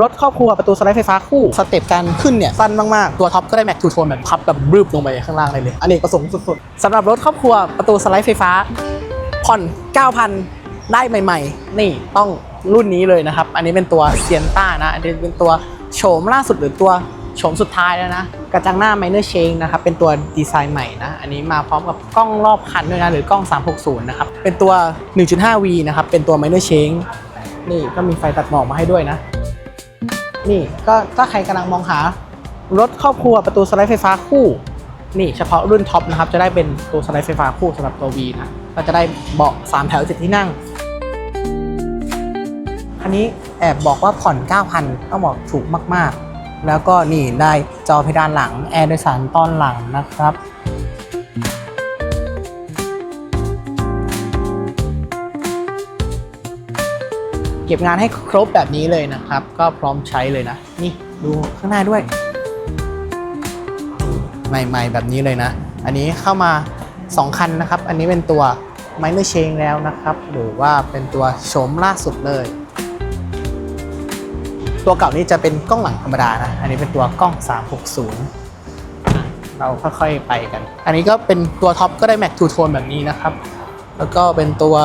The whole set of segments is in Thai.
รถครอบครัวประตูสไลด์ไฟฟ้าคู่สเต็ปการขึ้นเนี่ยสั้นมาก ๆ ตัวท็อปก็ได้แม็กทูโทนแบบพับแบบบรึบลงไปข้างล่างได้เลยอันนี้ประสงค์สุดๆสำหรับรถครอบครัวประตูสไลด์ไฟฟ้า ผ่อน 9,000 ได้ใหม่ ๆ นี่ต้องรุ่นนี้เลยนะครับ อันนี้เป็นตัวเซียนต้านะอันนี้เป็นตัวโฉมล่าสุดหรือตัวโฉมสุดท้ายแล้วนะ กระจังหน้า Minor Change นะครับเป็นตัวดีไซน์ใหม่นะอันนี้มาพร้อมกับกล้องรอบคันด้วยนะหรือกล้อง 360 นะครับเป็นตัว 1.5V นะครับเป็นตัว Minor Change นี่ก็มีไฟตัดหมอกมาให้ด้วยนะ นี่ก็ถ้าใครกำลังมองหารถครอบครัวประตูสไลด์ไฟฟ้าคู่ นี่เฉพาะรุ่นท็อปนะครับ จะได้เป็นตัวสไลด์ไฟฟ้าคู่สำหรับตัว V นะก็จะได้เบาะ3แถว7ที่นั่งคันนี้แอบบอกว่าผ่อน 9,000 ต้องบอกถูกมาก ๆ แล้วก็นี่ได้จอเพดานหลัง แอร์โดยสารตอนหลังนะครับ เก็บงานให้ครบแบบนี้เลยนะครับ ก็พร้อมใช้เลยนะ นี่ดูข้างหน้าด้วย ใหม่ๆแบบนี้เลยนะ อันนี้เข้ามา 2 คันนะครับ อันนี้เป็นตัว Minor Change แล้วนะครับ หรือว่าเป็นตัวโฉมล่าสุดเลย ตัวเก่านี่จะเป็นกล้องหลังธรรมดานะ อันนี้เป็นตัวกล้อง 360 เราค่อยๆไปกัน อันนี้ก็เป็นตัวท็อปก็ได้แม็กทูโทนแบบนี้นะครับ แล้วก็เป็นตัว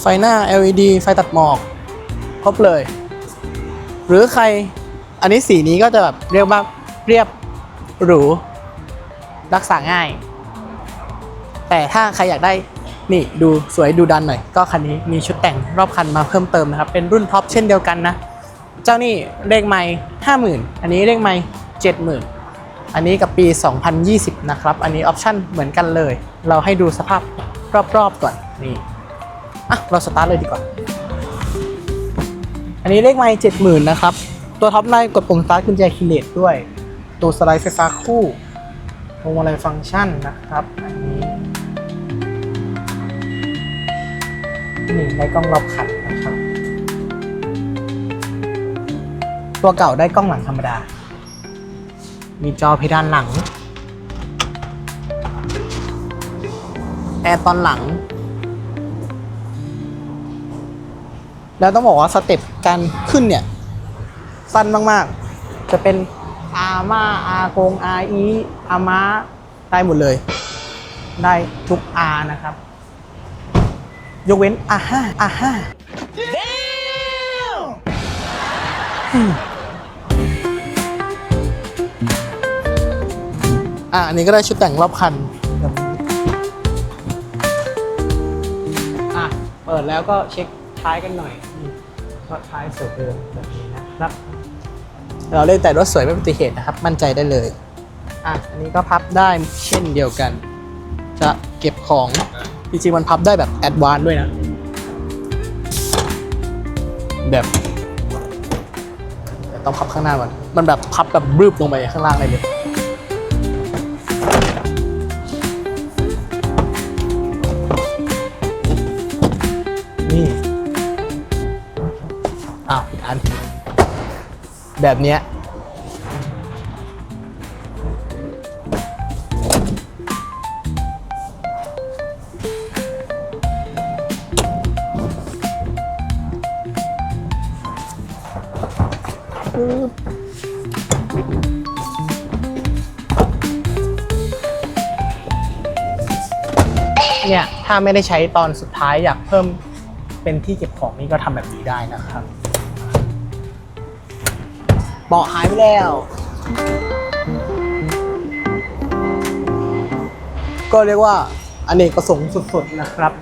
ไฟหน้า LED ไฟตัดหมอกครบเลย หรือใครอันนี้สีนี้ก็จะแบบเรียกว่าเรียบหรูรักษาง่าย แต่ถ้าใครอยากได้นี่ดูสวยดูดันหน่อย ก็คันนี้มีชุดแต่งรอบคันมาเพิ่มเติมนะครับ เป็นรุ่นท็อปเช่นเดียวกันนะ เจ้านี่เลขไม่ห้าหมื่นอันนี้เลขไม่เจ็ดหมื่นอันนี้กับปี 2020 นะครับ อันนี้ออปชั่นเหมือนกันเลย เราให้ดูสภาพรอบๆก่อนนี่ อะ เราสตาร์ทเลยดีกว่า อันนี้เลขไม่เจ็ดหมื่นนะครับ ตัวท็อปไลน์กดปุ่มสตาร์ทกุญแจคีเลสด้วย ตัวสไลด์ไฟฟ้าคู่พวงมาลัยฟังก์ชันนะครับ อันนี้นี่ได้กล้องรอบคันนะครับ ตัวเก่าได้กล้องหลังธรรมดา มีจอเพดานหลัง แอร์ตอนหลัง แล้วต้องบอกว่าสเต็ปการขึ้นเนี่ย สั้นมากๆ จะเป็นอาม่าอากงอาอีอาม้าได้หมดเลย ได้ทุกอานะครับ ยกเว้นอาห้าอาห้าอะอันนี้ก็ได้ชุดแต่งรอบคันแบบนี้อะ เปิดแล้วก็เช็คท้ายกันหน่อยนี่ ก็ท้ายสวยเดิมแบบนี้นะครับ เราเล่นแต่รถสวยไม่เป็นอุบัติเหตุนะครับ มั่นใจได้เลย อะ อันนี้ก็พับได้เช่นเดียวกัน จะเก็บของ จริงๆ มันพับได้แบบแอดวานซ์ด้วยนะ แบบเดี๋ยวต้องพับข้างหน้าก่อนมันแบบพับแบบบรึบลงไปข้างล่างเลยเลย แบบเนี้ยเนี่ยถ้าไม่ได้ใช้ตอนสุดท้ายอยากเพิ่มเป็นที่เก็บของนี่ก็ทำแบบนี้ได้นะครับ เบาะหายไปแล้ว ก็เรียกว่าอเนกประสงค์สุดๆนะครับ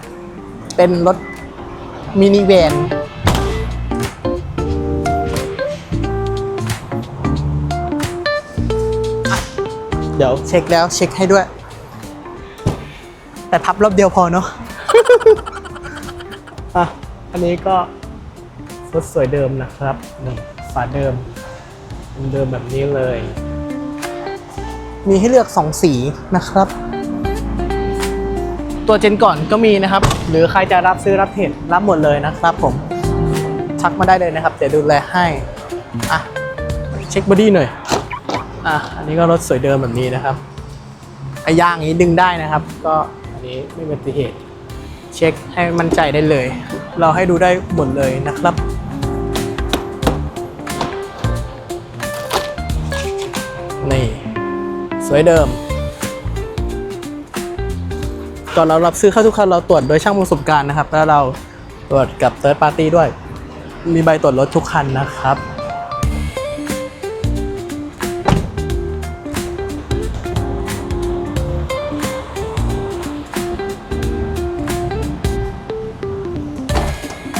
เป็นรถมินิแวนเดี๋ยวเช็คแล้วเช็คให้ด้วย แต่พับรอบเดียวพอเนาะอะอันนี้ก็รถสวยเดิมนะครับนี่ฝาเดิม เดิมแบบนี้เลย มีให้เลือก 2 สีนะครับ ตัวเจนก่อนก็มีนะครับ หรือใครจะรับซื้อรับเทรดรับหมดเลยนะครับผมทักมาได้เลยนะครับ เดี๋ยวดูแลให้อะเช็คบอดี้หน่อยอะอันนี้ก็รถสวยเดิมแบบนี้นะครับไอ้ย่างนี้ดึงได้นะครับ ก็อันนี้ไม่เป็นอุบัติเหตุ เช็คให้มั่นใจได้เลย เราให้ดูได้หมดเลยนะครับ สวยเดิม ก่อนเรารับซื้อเข้าทุกคันเราตรวจโดยช่างประสบการณ์นะครับ แล้วเราตรวจกับ third party ด้วย มีใบตรวจรถทุกคันนะครับ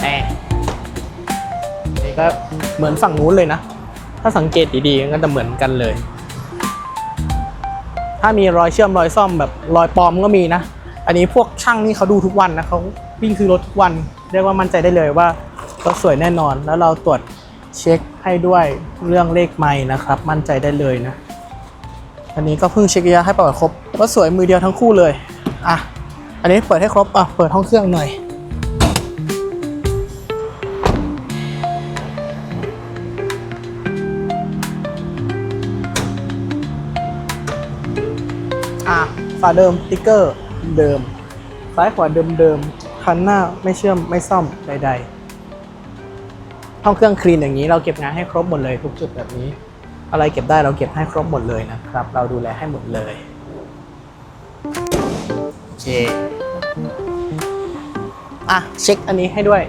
แน่นี่ก็เหมือนฝั่งนู้นเลยนะ ถ้าสังเกตดีๆก็จะเหมือนกันเลย ถ้ามีรอยเชื่อมรอยซ่อมแบบรอยปลอมก็มีนะ อันนี้พวกช่างนี่เขาดูทุกวันนะเขาวิ่งคือรถทุกวัน เรียกว่ามั่นใจได้เลยว่ารถสวยแน่นอน แล้วเราตรวจเช็คให้ด้วยเรื่องเลขไม้นะครับ มั่นใจได้เลยนะ อันนี้ก็เพิ่งเช็คระยะให้ประวัติครบรถสวยมือเดียวทั้งคู่เลย อะ อันนี้เปิดให้ครบ อะ เปิดห้องเครื่องหน่อย ฝาเดิมติ๊กเกอร์เดิม ซ้ายขวาเดิมเดิมๆคันหน้าไม่เชื่อมไม่ซ่อมใดๆห้องเครื่องคลีนอย่างนี้เราเก็บงานให้ครบหมดเลยทุกจุดแบบนี้ อะไรเก็บได้เราเก็บให้ครบหมดเลยนะครับ เราดูแลให้หมดเลยโอเคอะเช็คอันนี้ให้ด้วย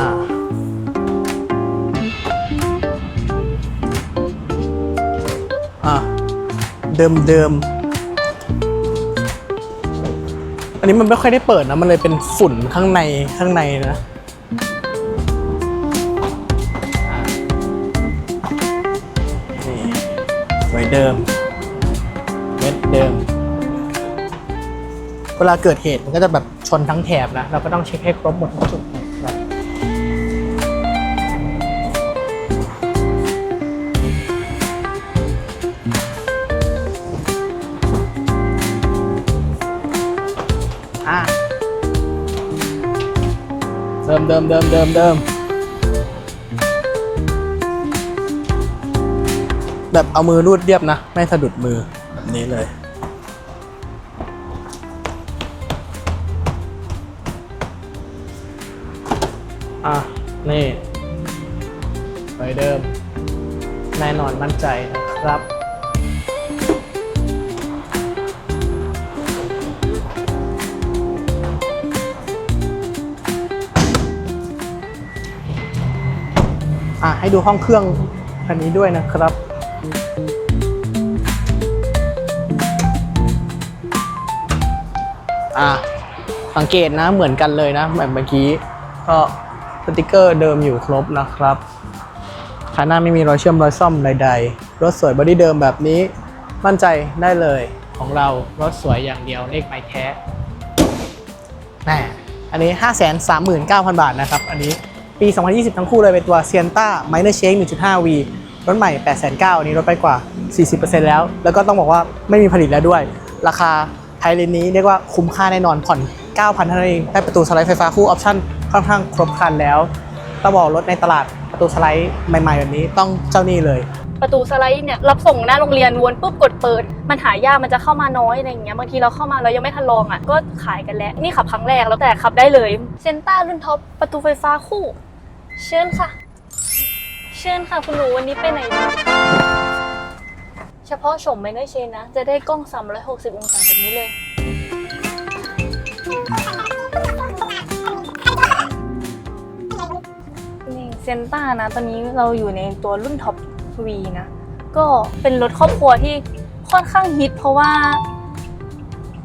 อ่า เดิมเดิมอันนี้มันไม่ค่อยได้เปิดนะ มันเลยเป็นฝุ่นข้างในข้างในนะ นี่สวยเดิม เม็ดเดิม เวลาเกิดเหตุมันก็จะแบบชนทั้งแถบนะ เราก็ต้องเช็คให้ครบหมดทุกจุด มเดิมเดิมเดิมเดิมแบบเอามือรูดเรียบนะ ไม่สะดุดมือแบบนี้เลย อะ นี่ไปเดิม แน่นอนมั่นใจนะครับ ให้ดูห้องเครื่องคันนี้ด้วยนะครับ อะสังเกตนะเหมือนกันเลยนะแบบเมื่อกี้ ก็สติกเกอร์เดิมอยู่ครบนะครับคันหน้าไม่มีรอยเชื่อมรอยซ่อมใดๆ รถสวยบอดี้เดิมแบบนี้ มั่นใจได้เลยของเรารถสวยอย่างเดียวเลขไม้แท้แน่อันนี้ 539,000 บาทนะครับ อันนี้ ปี 2020 ทั้งคู่เลยเป็นตัว Sienna Minor Shake 1.5V รถใหม่809,000อันนี้ลดไปกว่า 40%แล้ว แล้วก็ต้องบอกว่าไม่มีผลิตแล้วด้วย ราคาไทยเลนนี้เรียกว่าคุ้มค่าแน่นอนผ่อน 9,000เท่านั้นเอง ได้ประตูสไลด์ไฟฟ้าคู่ออปชั่นค่อนข้างครบครันแล้วต้องบอกรถในตลาดประตูสไลด์ใหม่ๆแบบนี้ต้องเจ้านี่เลยประตูสไลด์เนี่ยรับส่งหน้าโรงเรียนวนปุ๊บกดเปิด มันหายากมันจะเข้ามาน้อยอะไรอย่างเงี้ยบางทีเราเข้ามาเรายังไม่ทันลองอะก็ขายกันแล้ว นี่ขับครั้งแรกแล้วแต่ขับได้เลยเซนต้ารุ่นท็อปประตูไฟฟ้าคู่ เชิญค่ะ เชิญค่ะคุณหนูวันนี้ไปไหนดีเฉพาะชมไม่ได้เชนนะ จะได้กล้อง 360 องศาแบบนี้เลย นี่เซนต้านะ ตอนนี้เราอยู่ในตัวรุ่นท็อป V นะ ก็เป็นรถครอบครัวที่ค่อนข้างฮิตเพราะว่า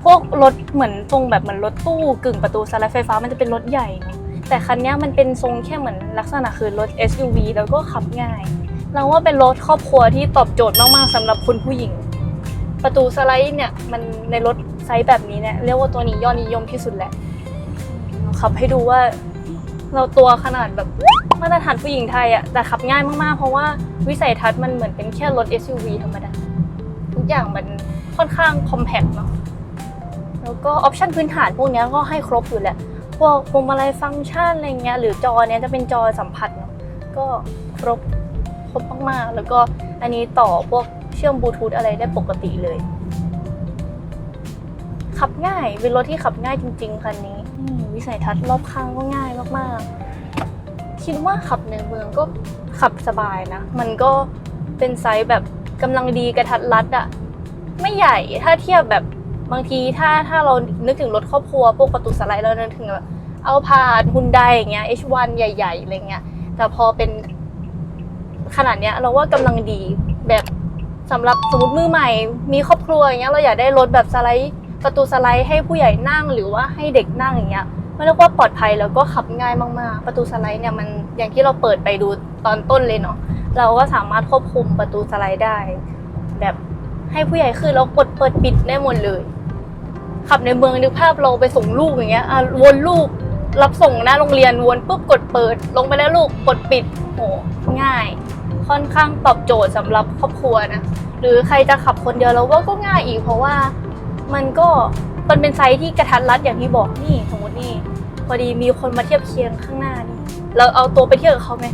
พวกรถเหมือนทรงแบบเหมือนรถตู้กึ่งประตูสไลด์ไฟฟ้ามันจะเป็นรถใหญ่เนอะ แต่คันนี้มันเป็นทรงแค่เหมือนลักษณะคือรถ SUV แล้วก็ขับง่าย เราว่าเป็นรถครอบครัวที่ตอบโจทย์มากๆสำหรับคุณผู้หญิง ประตูสไลด์เนี่ยมันในรถไซส์แบบนี้เนี่ยเรียกว่าตัวนี้ยอดนิยมที่สุดแหละขับให้ดูว่าเราตัวขนาดแบบมาตรฐานผู้หญิงไทยอะแต่ขับง่ายมากๆ เพราะว่าวิสัยทัศน์มันเหมือนเป็นแค่รถ SUV ธรรมดา ทุกอย่างมันค่อนข้างคอมแพคเนาะแล้วก็ออปชั่นพื้นฐานพวกนี้ก็ให้ครบอยู่แหละ วกพวงมาลัยฟังก์ชันอะไรเงี้ยหรือจอเนี้ยจะเป็นจอสัมผัสเนาะก็ครบครบมากๆ แล้วก็อันนี้ต่อพวกเชื่อมบลูทูธอะไรได้ปกติเลย ขับง่ายเป็นรถที่ขับง่ายจริง ๆคันนี้วิสัยทัศน์รอบข้างก็ง่ายมากๆ คิดว่าขับในเมืองก็ขับสบายนะ มันก็เป็นไซส์แบบกำลังดีกระทัดรัดอะไม่ใหญ่ถ้าเทียบแบบบางทีถ้าถ้าเรานึกถึงรถครอบครัวพวกประตูสไลด์เรานึกถึงแบบ เอาพาดฮุนไดอย่างเงี้ย H1 ใหญ่ ๆอะไรเงี้ย แต่พอเป็นขนาดเนี้ยเราว่ากำลังดีแบบสำหรับสมมติมือใหม่มีครอบครัวอย่างเงี้ยเราอยากได้รถแบบสไลด์ประตูสไลด์ให้ผู้ใหญ่นั่งหรือว่าให้เด็กนั่งอย่างเงี้ยไมันเรียกว่าปลอดภัยแล้วก็ขับง่ายมากๆ ประตูสไลด์เนี่ยมันอย่างที่เราเปิดไปดูตอนต้นเลยเนาะเราก็สามารถควบคุมประตูสไลด์ได้ แบบให้ผู้ใหญ่ขึ้นแล้วกดเปิดปิดได้หมดเลย ขับในเมืองนึกภาพเราไปส่งลูกอย่างเงี้ยอะวนลูก รับส่งหน้าโรงเรียนวนปุ๊บกดเปิด ลงไปแล้วลูกกดปิดโหง่าย ค่อนข้างตอบโจทย์สำหรับครอบครัวนะหรือใครจะขับคนเดียวเราว่าก็ง่ายอีกเพราะว่ามันก็มันเป็นไซส์ที่กระทัดรัดอย่างที่บอกนี่สมมตินี่พอดีมีคนมาเทียบเคียงข้างหน้านี่เราเอาตัวไปเทียบกับเขาไหม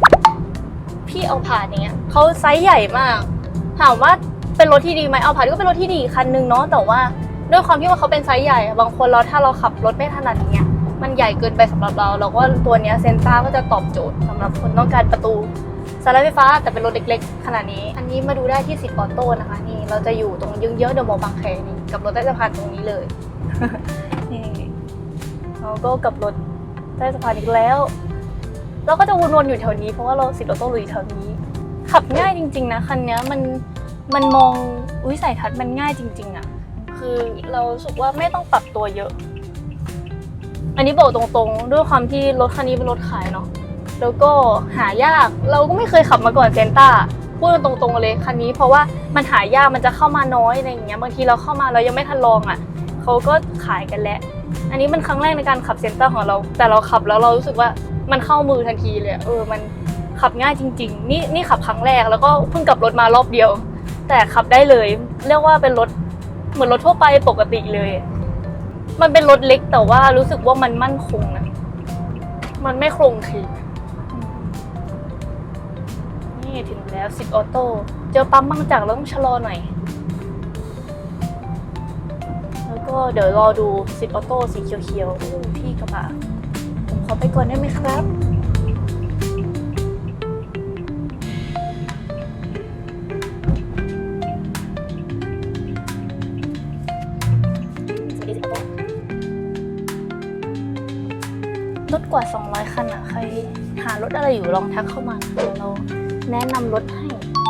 พี่เอาผ่านอย่างเงี้ยเขาไซส์ใหญ่มากถามว่าเป็นรถที่ดีไหมเอาผ่านก็เป็นรถที่ดีคันนึงเนาะแต่ว่าด้วยความที่ว่าเขาเป็นไซส์ใหญ่ บางคนเราถ้าเราขับรถไม่ถนัดอย่างเงี้ย มันใหญ่เกินไปสำหรับเรา เราก็ตัวเนี้ยเซนต้าก็จะตอบโจทย์สำหรับคนต้องการประตูสไลด์ไฟฟ้าแต่เป็นรถเล็กๆ ขนาดนี้ อันนี้มาดูได้ที่สิบออโต้นะคะนี่เราจะอยู่ตรงเยื้องเดอะมอลล์บางแคนี่กับรถใต้สะพานตรงนี้เลยนี่เราก็กับรถใต้สะพานอีกแล้ว เราก็จะวนๆอยู่แถวนี้เพราะว่าเราสิบออโต้อยู่แถวนี้ ขับง่ายจริง ๆ นะคันนี้มันมันมองวิสัยทัศน์มันง่ายจริง ๆอะคือเราสึกว่าไม่ต้องปรับตัวเยอะ อันนี้บอกตรงๆ ด้วยความที่รถคันนี้เป็นรถขายเนาะแล้วก็หายากเราก็ไม่เคยขับมาก่อนเซนต้าพูดกันตรงๆเลยคันนี้ เพราะว่ามันหายากมันจะเข้ามาน้อยอะไรอย่างเงี้ยบางทีเราเข้ามาเรายังไม่ทันลองอะเขาก็ขายกันแล้ว อันนี้มันครั้งแรกในการขับเซนต้าของเรา แต่เราขับแล้วเรารู้สึกว่ามันเข้ามือทันทีเลยเออมันขับง่ายจริง ๆ นี่นี่ขับครั้งแรกแล้วก็เพิ่งกลับรถมารอบเดียว แต่ขับได้เลย เรียกว่าเป็นรถเหมือนรถทั่วไปปกติเลย มันเป็นรถเล็กแต่ว่ารู้สึกว่ามันมั่นคงนะ มันไม่โครงคลีนี่ถึงแล้วสิบออโต้ เจอปั๊มบางจากเราต้องชะลอหน่อย แล้วก็เดี๋ยวรอดูสิบออโต้สีเขียวๆอู้พี่กระบะผมขอไปก่อนได้ไหมครับ กว่า 200 คันอะใครหารถอะไรอยู่ลองทักเข้ามาเดี๋ยวเราแนะนำรถให้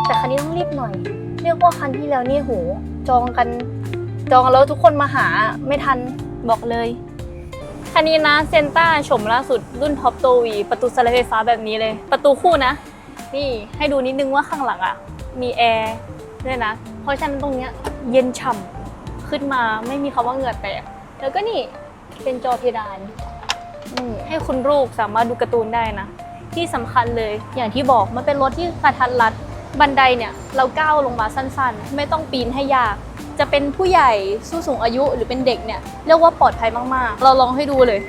แต่คันนี้ต้องรีบหน่อย เรียกว่าคันที่แล้วนี่โหจองกัน จองแล้วทุกคนมาหาไม่ทันบอกเลย คันนี้นะเซนต้าชมล่าสุดรุ่นท็อปโตวีประตูสไลด์ไฟฟ้าแบบนี้เลย ประตูคู่นะ นี่ให้ดูนิดนึงว่าข้างหลังอะมีแอร์ด้วยนะ เพราะฉะนั้นตรงเนี้ยเย็นฉ่ำขึ้นมาไม่มีคำว่าเหงื่อแตกแล้วก็นี่เป็นจอเพดาน ให้คุณลูกสามารถดูการ์ตูนได้นะ ที่สำคัญเลยอย่างที่บอกมันเป็นรถที่กระทัดรัด บันไดเนี่ยเราก้าวลงมาสั้นๆ ไม่ต้องปีนให้ยาก จะเป็นผู้ใหญ่สู้สูงอายุหรือเป็นเด็กเนี่ยเรียกว่าปลอดภัยมากๆ เราลองให้ดูเลย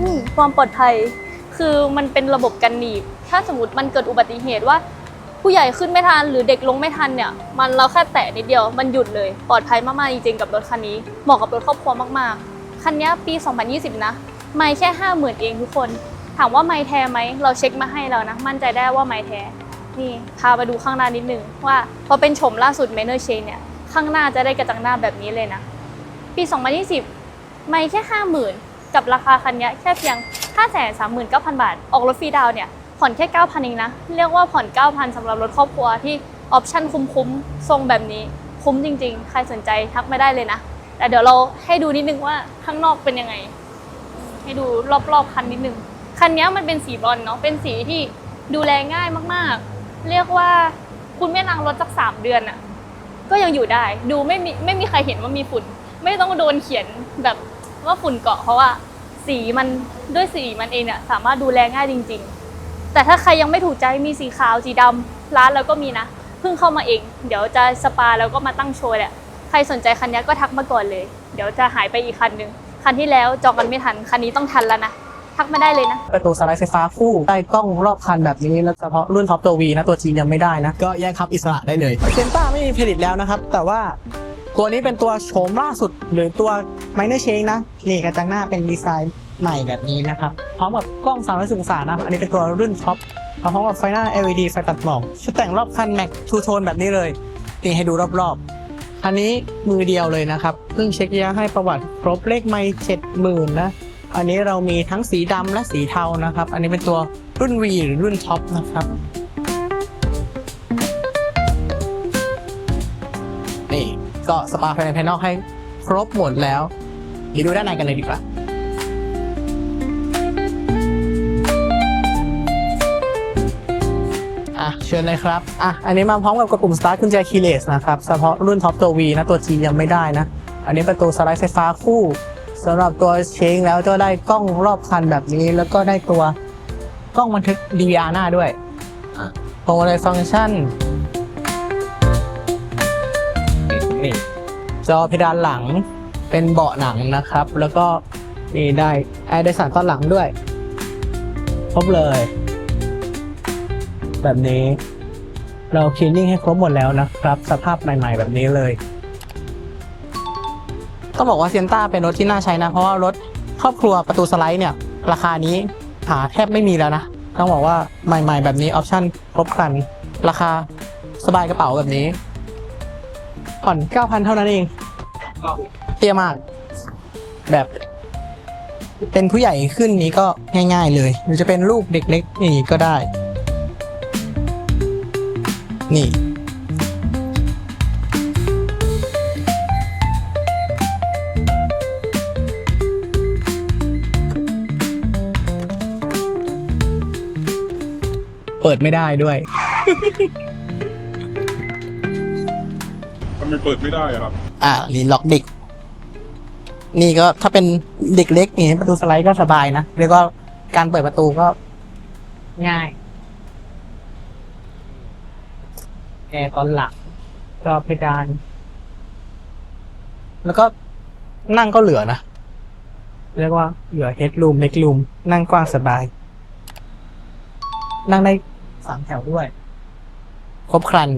นี่ความปลอดภัยคือมันเป็นระบบกันหนีบ ถ้าสมมติมันเกิดอุบัติเหตุว่า ผู้ใหญ่ขึ้นไม่ทันหรือเด็กลงไม่ทันเนี่ย มันเราแค่แตะนิดเดียวมันหยุดเลย ปลอดภัยมากๆจริงๆกับรถคันนี้เหมาะกับรถครอบครัวมากๆ คันนี้ปี 2020 นะ ไม่แค่ 50,000 เองทุกคน ถามว่าไม่แท้ไหม เราเช็คมาให้แล้วนะ มั่นใจได้ว่าไม่แท้ นี่พาไปดูข้างหน้านิดนึงว่าพอเป็นชมล่าสุด m a n e r Chain เนี่ย ข้างหน้าจะได้กระจังหน้าแบบนี้เลยนะ ปี 2020 ไม่แค่ 50,000 กับราคาคันนี้แค่เพียง 539,000 บาท ออกรถฟรีดาวเนี่ยผ่อนแค่ 9,000 เองนะ เรียกว่าผ่อน 9,000สำหรับรถครอบครัวที่ออปชั่นคุ้มๆ ทรงแบบนี้ คุ้มจริงๆ ใครสนใจทักไม่ได้เลยนะ แต่เดี๋ยวเราให้ดูนิดนึงว่าข้างนอกเป็นยังไง ให้ดูรอบๆคันนิดนึง คันนี้มันเป็นสีบอนซ์เนาะ เป็นสีที่ดูแลง่ายมากๆ เรียกว่าคุณแม่นางรถสักสามเดือนอะ่ะก็ยังอยู่ได้ ดูไม่มีไม่มีใครเห็นว่ามีฝุ่น ไม่ต้องโดนเขียนแบบว่าฝุ่นเกาะเพราะว่าสีมันด้วยสีมันเองเนี่ยสามารถดูแลง่ายจริง ๆ แต่ถ้าใครยังไม่ถูกใจมีสีขาวสีดำร้านเราก็มีนะ เพิ่งเข้ามาเอง เดี๋ยวจะสปาแล้วก็มาตั้งโชว์แหละ ใครสนใจคันนี้ก็ทักมาก่อนเลย เดี๋ยวจะหายไปอีกคันหนึ่งคันที่แล้วจองกันไม่ทัน คันนี้ต้องทันแล้วนะ ทักมาได้เลยนะ ประตูสไลด์ไฟฟ้าคู่ได้กล้องรอบคันแบบนี้ แล้วเฉพาะรุ่นท็อปตัว V นะ ตัว G ยังไม่ได้นะ ก็แยกขับอิสระได้เลยเซนต้าไม่มีผลิตแล้วนะครับ แต่ว่าตัวนี้เป็นตัวโฉมล่าสุดหรือตัวไมเนอร์เชงนะ นี่กระจังหน้าเป็นดีไซน์ใหม่แบบนี้นะครับ พร้อมกับกล้อง360องศานะ อันนี้เป็นตัวรุ่นท็อปพร้อมกับไฟหน้า LED ไฟตัดหมอกชุดแต่งรอบคันแม็กทูโทนแบบนี้เลยนี่ให้ดูรอบๆ อันนี้มือเดียวเลยนะครับเพิ่งเช็คระยะให้ประวัติครบเลขไม่เจ็ดหมื่นนะ อันนี้เรามีทั้งสีดำและสีเทานะครับ อันนี้เป็นตัวรุ่น V หรือรุ่นท็อปนะครับนี่ก็สปาภายในภายนอกให้ครบหมดแล้วเดี๋ยวดูด้านในกันเลยดีกว่า เชิญเลยครับ อะ อันนี้มาพร้อมกับกระปุ่ม start กุญแจ keyless นะครับ เฉพาะรุ่นท็อปตัว V นะ ตัว G ยังไม่ได้นะ อันนี้ประตูสไลด์ไฟฟ้าคู่สำหรับตัวเชงแล้วก็ได้กล้องรอบคันแบบนี้ แล้วก็ได้ตัวกล้องบันทึก DVR หน้าด้วยอะพวงมาลัยฟังก์ชัน นี่จอเพดานหลังเป็นเบาะหนังนะครับ แล้วก็นี่ได้แอร์โดยสารตอนหลังด้วย ครบเลย แบบนี้ เราคลีนนิ่งให้ครบหมดแล้วนะครับ สภาพใหม่ ๆ แบบนี้เลยต้องบอกว่าเซนต้าเป็นรถที่น่าใช้นะ เพราะว่ารถครอบครัวประตูสไลด์เนี่ย ราคานี้หาแทบไม่มีแล้วนะ ต้องบอกว่าใหม่ ๆ แบบนี้ออปชั่นครบครัน ราคาสบายกระเป๋าแบบนี้ผ่อน9,000 เท่านั้นเอง เตี้ยมาก แบบ เป็นผู้ใหญ่ขึ้นนี้ก็ง่าย ๆ เลย หรือจะเป็นลูกเด็กเล็กนี่ก็ได้ นี่ เปิดไม่ได้ด้วย ทำไมเปิดไม่ได้อะครับ อ่านี่ล็อกเด็ก นี่ก็ถ้าเป็นเด็กเล็กนี่ประตูสไลด์ก็สบายนะ เรียกว่าการเปิดประตูก็ง่ายแอร์ตอนหลังก็เพดาน แล้วก็นั่งก็เหลือนะ เรียกว่าเหลือเฮดรูมเล็กรูมนั่งกว้างสบาย นั่งได้สามแถวด้วย ครบครัน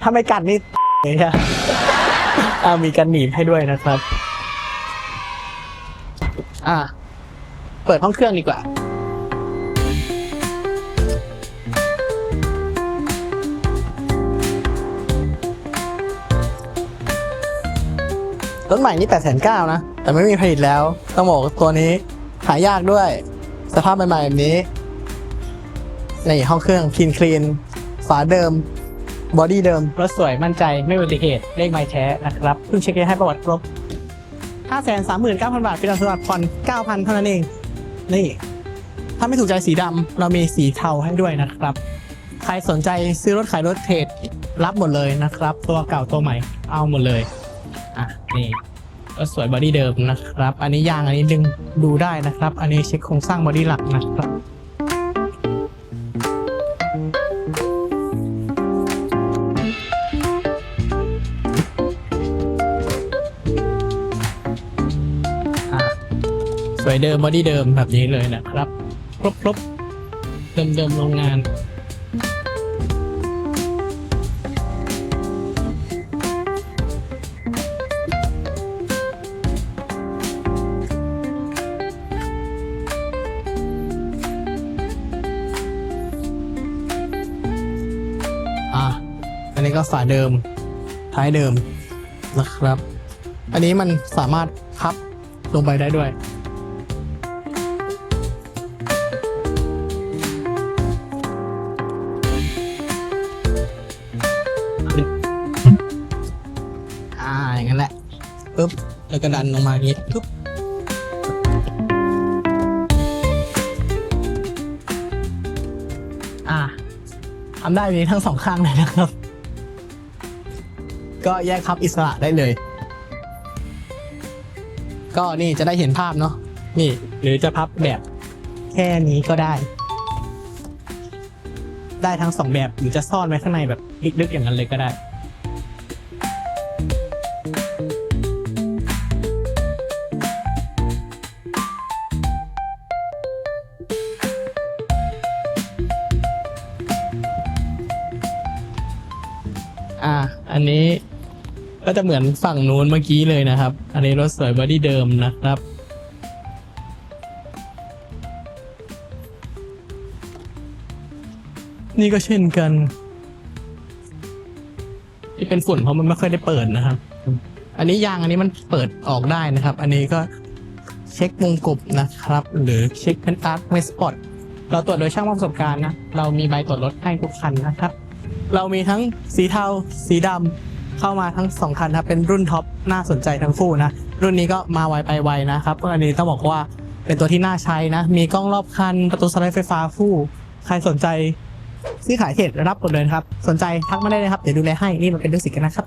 ถ้าไม่กัดนี่เนี่ยอ่ามีกันหนีบให้ด้วยนะครับ อ่า เปิดห้องเครื่องดีกว่า รถใหม่นี่8 9 0 0 0นะ แต่ไม่มีผลิตแล้ว ต้องบอกว่าตัวนี้หายากด้วย สภาพใหม่ๆแบบนี้ นี่ห้องเครื่องคลีนคลีนฝาเดิม บอดี้เดิม รถสวยมั่นใจไม่มีอุบัติเหตุ เลขไม้แท้นะครับเพิ่งเช็คให้ประวัติครบ539,000 บาทฟินแลนซ์สวัสดิ์ผ่อน9,000เท่านั้นเอง นี่ ถ้าไม่ถูกใจสีดำเรามีสีเทาให้ด้วยนะครับ ใครสนใจซื้อรถขายรถเทรดรับหมดเลยนะครับ ตัวเก่าตัวใหม่เอาหมดเลย อะนี่รถสวยบอดี้เดิมนะครับ อันนี้ยางอันนี้ดึงดูได้นะครับ อันนี้เช็คโครงสร้างบอดี้หลักนะครับสวยเดิมบอดี้เดิมแบบนี้เลยนะครับ ครบครบเดิมเดิมโรงงาน นี้ก็ฝาเดิมท้ายเดิมนะครับ อันนี้มันสามารถพับลงไปได้ด้วยอ่าอย่างนั้นแหละปึ๊บแล้วก็ดันลงมาอย่างนี้ปึ๊บอ่าทำได้ดีทั้งสองข้างเลยนะครับ ก็แยกพับอิสระได้เลย ก็นี่จะได้เห็นภาพเนาะนี่ หรือจะพับแบบแค่นี้ก็ได้ ได้ทั้งสองแบบหรือจะซ่อนไว้ข้างในแบบลึกๆอย่างนั้นเลยก็ได้ ก็จะเหมือนฝั่งนู้นเมื่อกี้เลยนะครับ อันนี้รถสวยบอดี้เดิมนะครับ นี่ก็เช่นกัน ที่เป็นฝุ่นเพราะมันไม่ค่อยได้เปิดนะครับ อันนี้ยางอันนี้มันเปิดออกได้นะครับ อันนี้ก็เช็ควงกบนะครับ หรือเช็คเป็นอาร์ตเมสปอตเราตรวจโดยช่างประสบการณ์นะ เรามีใบตรวจรถให้ทุกคันนะครับ เรามีทั้งสีเทา สีดำ เข้ามาทั้งสองคันครับเป็นรุ่นท็อปน่าสนใจทั้งคู่นะ รุ่นนี้ก็มาไวไปไวนะครับอันนี้ต้องบอกว่าเป็นตัวที่น่าใช้นะ มีกล้องรอบคันประตูสไลด์ไฟฟ้าคู่ ใครสนใจซื้อขายเทรดรับหมดเลยครับ สนใจทักมาได้เลยครับ เดี๋ยวดูแลให้ นี่มันเป็นดูสิกันนะครับ